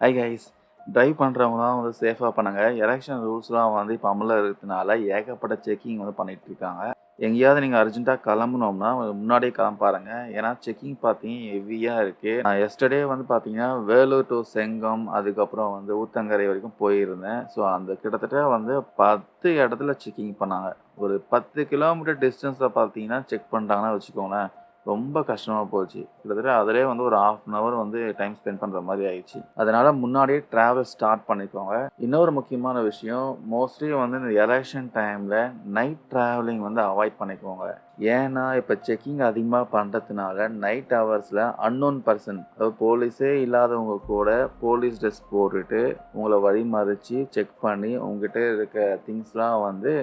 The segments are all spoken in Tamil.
ஐ கைஸ் ட்ரைவ் பண்ணுறவங்க தான் வந்து சேஃபாக பண்ணுங்க. எலெக்ஷன் ரூல்ஸ்லாம் வந்து இப்போ அமலில் இருக்கிறதுனால ஏகப்பட்ட செக்கிங் வந்து பண்ணிகிட்டு இருக்காங்க. எங்கேயாவது நீங்கள் அர்ஜென்ட்டாக கிளம்பணும்னா முன்னாடியே கிளம்பாருங்க ஏன்னா செக்கிங் பார்த்தீங்க ஹெவியாக இருக்குது நான் எஸ்டர்டே வந்து பார்த்தீங்கன்னா வேலூர் டு செங்கம் அதுக்கப்புறம் வந்து ஊத்தங்கரை வரைக்கும் போயிருந்தேன். ஸோ அந்த கிட்டத்தட்ட வந்து பத்து இடத்துல செக்கிங் பண்ணாங்க. ஒரு பத்து கிலோமீட்டர் டிஸ்டன்ஸில் பார்த்தீங்கன்னா செக் பண்ணிட்டாங்கன்னா வச்சுக்கோங்களேன். ரொம்ப கஷ்டமாக போச்சு. கிட்டத்தட்ட அதிலே வந்து ஒரு ஆஃப் அன் ஹவர் வந்து டைம் ஸ்பெண்ட் பண்ணுற மாதிரி ஆயிடுச்சு. அதனால் முன்னாடியே ட்ராவல் ஸ்டார்ட் பண்ணிக்கோங்க. இன்னொரு முக்கியமான விஷயம் மோஸ்ட்லி வந்து இந்த எலெக்ஷன் டைமில் நைட் ட்ராவலிங் வந்து அவாய்ட் பண்ணிக்கோங்க. ஏன்னா இப்போ செக்கிங் அதிகமாக பண்ணுறதுனால நைட் ஹவர்ஸில் அன்னோன் பர்சன் அதாவது போலீஸே இல்லாதவங்க கூட போலீஸ் ட்ரெஸ் போட்டுட்டு உங்களை வழி மறித்து செக் பண்ணி உங்ககிட்ட இருக்க திங்ஸ்லாம் வந்து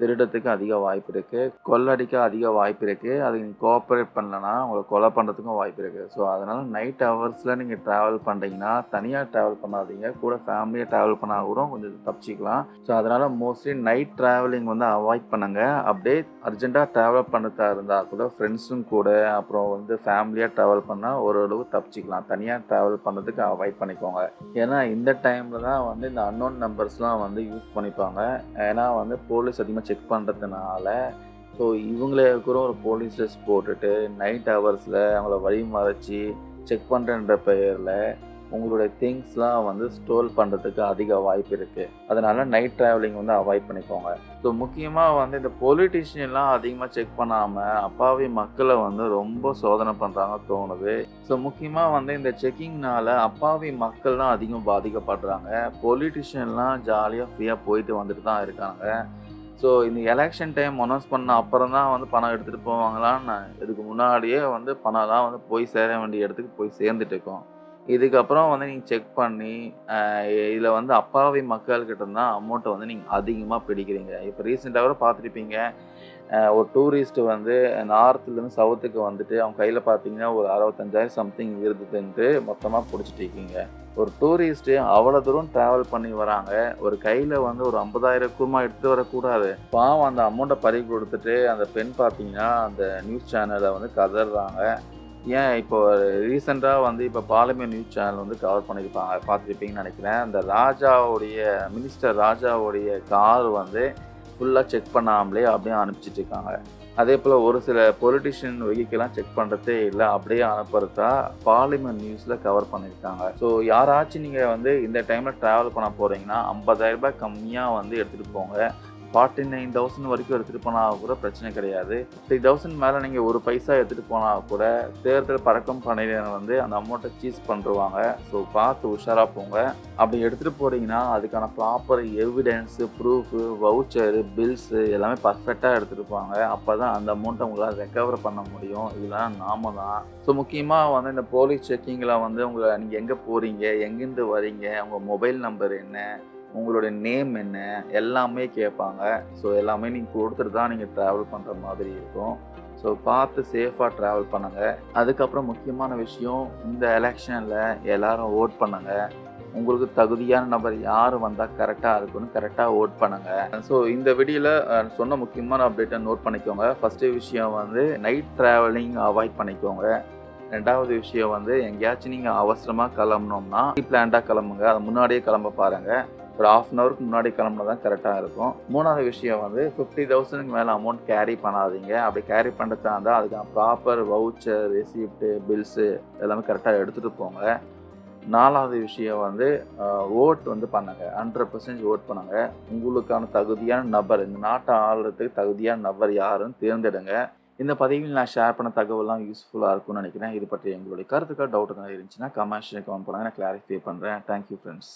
திருடத்துக்கு அதிக வாய்ப்பு இருக்குது கொள்ளடிக்க அதிக வாய்ப்பு இருக்குது அது நீங்கள் கோஆப்ரேட் பண்ணலன்னா உங்களை கொலை பண்ணுறதுக்கும் வாய்ப்பு இருக்குது ஸோ அதனால் நைட் ஹவர்ஸில் நீங்கள் ட்ராவல் பண்ணுறீங்கன்னா தனியாக ட்ராவல் பண்ணாதீங்க. கூட ஃபேமிலியாக ட்ராவல் பண்ணால் கூட கொஞ்சம் தப்பிச்சிக்கலாம். ஸோ அதனால் மோஸ்ட்லி நைட் ட்ராவலிங் வந்து அவாய்ட் பண்ணுங்கள் அப்படியே அர்ஜென்ட்டாக ட்ராவல் பண்ணுறதா இருந்தால் கூட ஃப்ரெண்ட்ஸும் கூட அப்புறம் வந்து ஃபேமிலியாக ட்ராவல் பண்ணால் ஓரளவு தப்பிச்சிக்கலாம். தனியாக ட்ராவல் பண்ணுறதுக்கு அவாய்ட் பண்ணிக்கோங்க. ஏன்னா இந்த டைமில் தான் வந்து இந்த அன்னோன் நம்பர்ஸ்லாம் வந்து யூஸ் பண்ணிப்பாங்க. ஏன்னா வந்து போலீஸ் அதிகமாக செக் பண்ணுறதுனால ஸோ இவங்களே கூட ஒரு போலீஸ் ட்ரெஸ் போட்டுட்டு நைட் ஹவர்ஸில் அவங்கள வழி மறைச்சி செக் பண்ணுறன்ற பெயரில் உங்களுடைய திங்ஸ்லாம் வந்து ஸ்டோர் பண்ணுறதுக்கு அதிக வாய்ப்பு இருக்குது அதனால் நைட் ட்ராவலிங் வந்து அவாய்ட் பண்ணிக்கோங்க. ஸோ முக்கியமாக வந்து இந்த பொலிட்டீஷியன்லாம் அதிகமாக செக் பண்ணாமல் அப்பாவி மக்களை வந்து ரொம்ப சோதனை பண்ணுறாங்க தோணுது. ஸோ முக்கியமாக வந்து இந்த செக்கிங்னால அப்பாவி மக்கள் தான் அதிகம் பாதிக்கப்படுறாங்க. பொலிட்டீஷியன்லாம் ஜாலியாக ஃப்ரீயாக போயிட்டு வந்துட்டு தான் இருக்காங்க. ஸோ இந்த எலெக்ஷன் டைம் அனௌன்ஸ் பண்ண அப்புறம் தான் வந்து பணம் எடுத்துகிட்டு போவாங்களான்னு இதுக்கு முன்னாடியே வந்து பணம்லாம் வந்து போய் சேர வேண்டிய இடத்துக்கு போய் சேர்ந்துட்டு இருக்கோம். இதுக்கப்புறம் வந்து நீங்கள் செக் பண்ணி இதில் வந்து அப்பாவி மக்கள்கிட்ட தான் அமௌண்ட்டை வந்து நீங்கள் அதிகமாக பிடிக்கிறீங்க. இப்போ ரீசெண்டாக கூட பார்த்துருப்பீங்க. ஒரு டூரிஸ்ட்டு வந்து நார்த்துலேருந்து சவுத்துக்கு வந்துட்டு அவங்க கையில் பார்த்தீங்கன்னா ஒரு அறுபத்தஞ்சாயிரம் சம்திங் இருந்ததுன்ட்டு மொத்தமாக பிடிச்சிட்டு இருக்கீங்க. ஒரு டூரிஸ்ட்டு அவ்வளோ தூரம் ட்ராவல் பண்ணி வராங்க. ஒரு கையில் வந்து ஒரு ஐம்பதாயிரம் குருமா எடுத்து வரக்கூடாது. பாவம் அந்த அமௌண்ட்டை பறி கொடுத்துட்டு அந்த பெண் பார்த்தீங்கன்னா அந்த நியூஸ் சேனலை வந்து கதறாங்க. ஏன் இப்போ ரீசெண்டாக வந்து இப்போ பாலமே நியூஸ் சேனல் வந்து கவர் பண்ணியிருப்பாங்க பார்த்துருப்பீங்கன்னு நினைக்கிறேன். அந்த ராஜாவுடைய மினிஸ்டர் ராஜாவுடைய கார் வந்து ஃபுல்லாக செக் பண்ணாமலே அப்படியே அனுப்பிச்சிட்டு இருக்காங்க. அதே போல் ஒரு சில பொலிட்டிஷியன் வெஹிக்கெல்லாம் செக் பண்ணுறதே இல்லை அப்படியே அனுப்புறதா பார்லிமெண்ட் நியூஸில் கவர் பண்ணியிருக்காங்க ஸோ யாராச்சும் நீங்கள் வந்து இந்த டைமில் ட்ராவல் பண்ண போகிறீங்கன்னா ஐம்பதாயிரம் ரூபாய் கம்மியாக வந்து எடுத்துகிட்டு போங்க. ஃபார்ட்டி நைன் தௌசண்ட் வரைக்கும் எடுத்துகிட்டு போனால் கூட பிரச்சனை கிடையாது. ஃபிஃப்டி தௌசண்ட் மேலே நீங்கள் ஒரு பைசா எடுத்துகிட்டு போனால் கூட தேர்தல் பறக்கும் பணியினர் வந்து அந்த அமௌண்ட்டை சீஸ் பண்ணுருவாங்க. ஸோ பார்த்து உஷாராக போங்க. அப்படி எடுத்துகிட்டு போகிறீங்கன்னா அதுக்கான proper evidence proof voucher bills எல்லாமே பர்ஃபெக்டாக எடுத்துகிட்டு போவாங்க அப்போ தான் அந்த அமௌண்ட்டை உங்களால் ரெக்கவர் பண்ண முடியும். இதெல்லாம் நாம தான். ஸோ முக்கியமாக வந்து இந்த போலீஸ் செக்கிங்கில் வந்து உங்களை நீங்கள் எங்கே போகிறீங்க எங்கேருந்து வரீங்க? உங்கள் மொபைல் நம்பர் என்ன? உங்களுடைய நேம் என்ன எல்லாமே கேட்பாங்க. ஸோ எல்லாமே நீங்கள் கொடுத்துட்டு தான் நீங்கள் ட்ராவல் பண்ணுற மாதிரி இருக்கும். ஸோ பார்த்து சேஃபாக ட்ராவல் பண்ணுங்கள் அதுக்கப்புறம் முக்கியமான விஷயம் இந்த எலெக்ஷனில் எல்லாரும் ஓட் பண்ணுங்கள் உங்களுக்கு தகுதியான நபர் யார் வந்தால் கரெக்டாக இருக்குன்னு கரெக்டாக ஓட் பண்ணுங்கள் ஸோ இந்த வீடியோவில் சொன்ன முக்கியமான அப்டேட்டை நோட் பண்ணிக்கோங்க. ஃபஸ்ட்டு விஷயம் வந்து நைட் ட்ராவலிங் அவாய்ட் பண்ணிக்கோங்க. ரெண்டாவது விஷயம் வந்து எங்கேயாச்சும் நீங்கள் அவசரமாக கிளம்புனோம்னா பிளான்டாக கிளம்புங்க. அதை முன்னாடியே கிளம்ப பாருங்கள் ஒரு ஆஃப் அன் ஹவருக்கு முன்னாடி கிளம்புனா தான் கரெக்டாக இருக்கும். மூணாவது விஷயம் வந்து ஃபிஃப்டி தௌசண்ட்க்கு மேலே அமௌண்ட் கேரி பண்ணாதீங்க. அப்படி கேரி பண்ணுறதா இருந்தால் அதுக்கான ப்ராப்பர் வவுச்சர் ரெசிப்ட்டு பில்ஸு எல்லாமே கரெக்டாக எடுத்துகிட்டு போங்க. நாலாவது விஷயம் வந்து ஓட் வந்து பண்ணுங்க. ஹண்ட்ரட் பர்சன்டேஜ் ஓட் பண்ணுங்க. உங்களுக்கான தகுதியான நபர் இந்த நாட்டை ஆளுறதுக்கு தகுதியான நபர் யாருன்னு தேர்ந்தெடுங்க. இந்த பதிவில் நான் ஷேர் பண்ண தகவலாம் யூஸ்ஃபுல்லாக இருக்கும்னு நினைக்கிறேன். இது பற்றி எங்களுடைய கருத்துக்கள் டவுட் இருந்துச்சுன்னா கமெண்ட் கமெண்ட் பண்ணுங்கள் நான் கிளாரிஃபை பண்ணுறேன் தேங்க்யூ ஃப்ரெண்ட்ஸ்